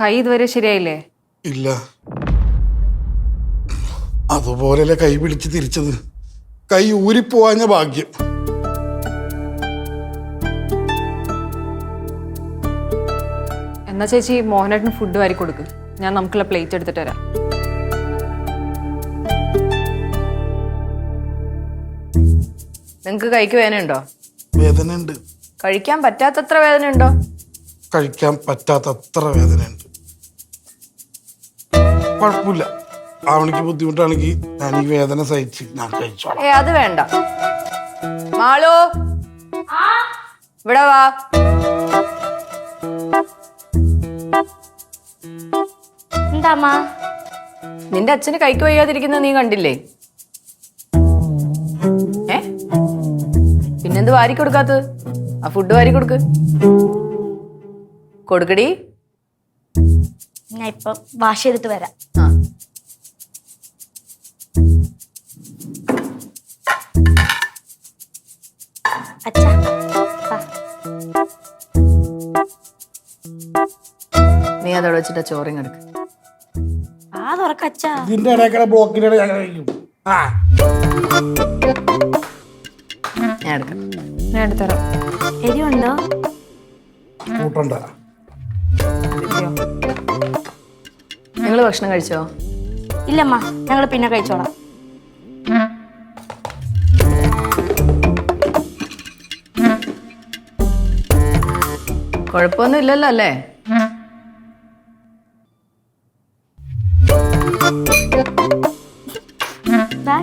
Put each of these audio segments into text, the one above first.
കൈ ഇതുവരെ ശരിയായില്ലേ? ഇല്ല. അതുപോലെയല്ലേ കൈ പിടിച്ച് തിരിച്ചത്. കൈ ഊരിപ്പോവാഞ്ഞ ഭാഗ്യം. എന്നാ ചേച്ചി മോഹനേട്ടന് ഫുഡ് വാരി കൊടുക്ക്. ഞാൻ നമുക്കുള്ള പ്ലേറ്റ് എടുത്തിട്ട് വരാം. നിങ്ങക്ക് കൈക്ക് വേദനയുണ്ടോ? ഉണ്ട് കഴിക്കാൻ പറ്റാത്തത്ര വേദന ഉണ്ടോ കഴിക്കാൻ പറ്റാത്തത്ര വേദനയുണ്ട്. കുഴപ്പമില്ല. അവനിക്ക് ബുദ്ധിമുട്ടാണെങ്കിൽ ഞാൻ ഈ വേദന സഹിച്ച് ഞാൻ കഴിച്ചോളാം. ഏ അത് വേണ്ട. മാളോ. ഇവിടെ വാ. എന്താമ്മ? നിന്റെ അച്ഛന് കൈക്ക് വയ്യാതിരിക്കുന്ന നീ കണ്ടില്ലേ? ഏ? പിന്നെന്ത് വാരി കൊടുക്കാത്തത് ആ ഫുഡ് വാരി കൊടുക്ക് കൊടുക്കടി. ഞാൻ ഇപ്പൊ വാഷ് ചെയ്തിട്ട് വരാം. ആ. അച്ഛാ. നീ അതോടെ വെച്ചിട്ട് ചോറിങ് എടുക്ക. ആ തുറക്ക അച്ഛാ. ഇതിന്റെ ബ്ലോക്കിന്റെ ഇടയിൽ ഞാൻ കഴിക്കും. ആ. ഞാൻ എടുക്കാം. ഞാൻ എടുത്തരാം. എരിവുണ്ടോ? കൂട്ടണ്ട. നിങ്ങൾ ഭക്ഷണം കഴിച്ചോ? ഇല്ലമ്മ ഞങ്ങൾ പിന്നെ കഴിച്ചോളാം. കുഴപ്പമൊന്നും ഇല്ലല്ലോ അല്ലേ? ദാ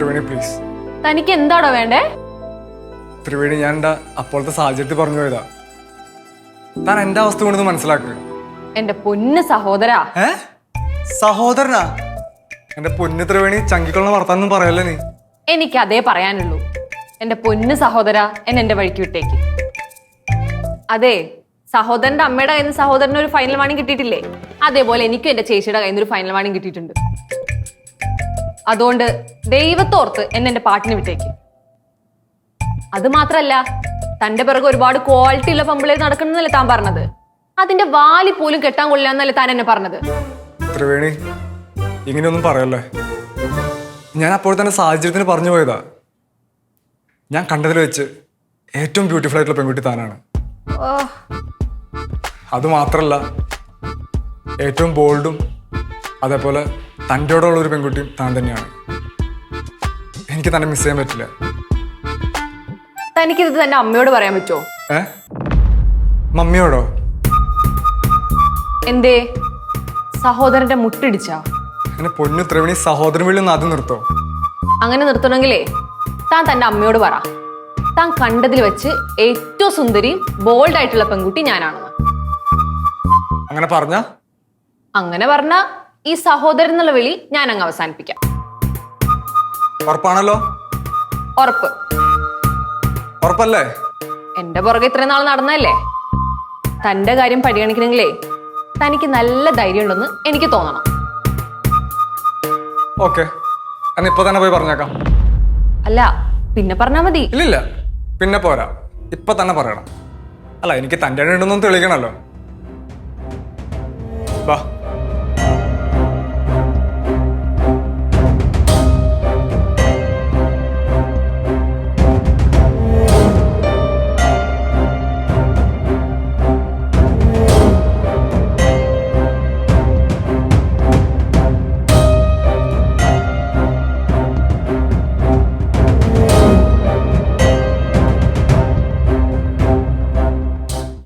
ത്രിവേണി പ്ലീസ് തനിക്ക് എന്താടോ വേണ്ടേ? ത്രിവേണി ഞാൻ എന്താ അപ്പോഴത്തെ സാഹചര്യത്തിൽ പറഞ്ഞു പോയതാ? താൻ എന്റെ അവസ്ഥ കൊണ്ടൊന്ന് മനസ്സിലാക്കുക എന്റെ പൊന്ന് സഹോദരാ. സഹോദരനാ? എന്റെ പൊന്ന് ത്രിവേണി ചങ്കിക്കൊള്ള വർത്താനൊന്നും പറയല്ലേ നീ? എനിക്ക് അതേ പറയാനുള്ളൂ. എന്റെ പൊന്ന് സഹോദര എന്നെ എന്റെ വഴിക്ക് വിട്ടേക്ക്. അതെ സഹോദരന്റെ അമ്മയുടെ കയ്യിൽ നിന്ന് സഹോദരന് ഒരു ഫൈനൽ വാണിംഗ് കിട്ടിയിട്ടില്ലേ? അതേപോലെ എനിക്കും എന്റെ ചേച്ചിയുടെ കയ്യിൽ നിന്ന് ഒരു ഫൈനൽ വാണിംഗ് കിട്ടിയിട്ടുണ്ട്. അതുകൊണ്ട് ദൈവത്തോർത്ത് എന്നെ എന്റെ പാട്ടിന് വിട്ടേക്ക്. അത് മാത്രല്ല തന്റെ പിറകെ ഒരുപാട് ക്വാളിറ്റി ഉള്ള പമ്പിളേർ നടക്കണമെന്നല്ലേ താൻ പറഞ്ഞത്? അതിന്റെ വാലി പോലും കെട്ടാൻ കൊള്ളില്ല എന്നല്ലേ താൻ എന്നെ പറഞ്ഞത്? ത്രിവേണി ഇങ്ങനെയൊന്നും പറയല്ലേ? ഞാൻ അപ്പോൾ തന്നെ സാഹചര്യത്തിന് പറഞ്ഞു പോയതാ. ഞാൻ കണ്ടതിൽ വെച്ച് ഏറ്റവും ബ്യൂട്ടിഫുൾ ആയിട്ടുള്ള പെൺകുട്ടി താനാണ്. അത് മാത്രല്ല ഏറ്റവും ബോൾഡും അതേപോലെ തന്റെയോടുള്ള ഒരു പെൺകുട്ടിയും താൻ തന്നെയാണ്. എനിക്ക് തന്നെ മിസ് ചെയ്യാൻ പറ്റില്ല. തനിക്കിത് തന്നെ അമ്മയോട് പറയാൻ പറ്റുമോ ഏ? മമ്മിയോടോ? എന്തേ? സഹോദരന്റെ മുട്ടിടിച്ചാ? എന്നെ പൊന്നു ത്രിവണി സഹോദരൻ നിന്ന് ആദ്യം നിർത്തോ. അങ്ങനെ നിർത്തണമെങ്കിലേ താൻ തന്റെ അമ്മയോട് പറ. താൻ കണ്ടതിൽ വെച്ച് ഏറ്റവും സുന്ദരി ബോൾഡ് ആയിട്ടുള്ള പെൺകുട്ടി ഞാനാണെന്ന്. അങ്ങനെ പറഞ്ഞ? അങ്ങനെ പറഞ്ഞ ഈ സഹോദരൻ എന്നുള്ള വിളി ഞാൻ അങ്ങ് അവസാനിപ്പിക്കാം. ഉറപ്പാണല്ലോ? ഉറപ്പ്. ഉറപ്പല്ലേ? എന്റെ പുറകെ ഇത്രയും നാൾ നടന്നല്ലേ തന്റെ കാര്യം പരിഗണിക്കണമെങ്കിലേ തനിക്ക് നല്ല ധൈര്യം ഉണ്ടെന്ന് എനിക്ക് തോന്നണം. ഓക്കെ. ഇപ്പൊ തന്നെ പോയി പറഞ്ഞേക്കാം. അല്ല പിന്നെ പറഞ്ഞാ മതി. ഇല്ല പിന്നെ പോരാ. ഇപ്പൊ തന്നെ പറയണം. അല്ല എനിക്ക് തന്റെ ഉണ്ടെന്നും തെളിയിക്കണല്ലോ വാ.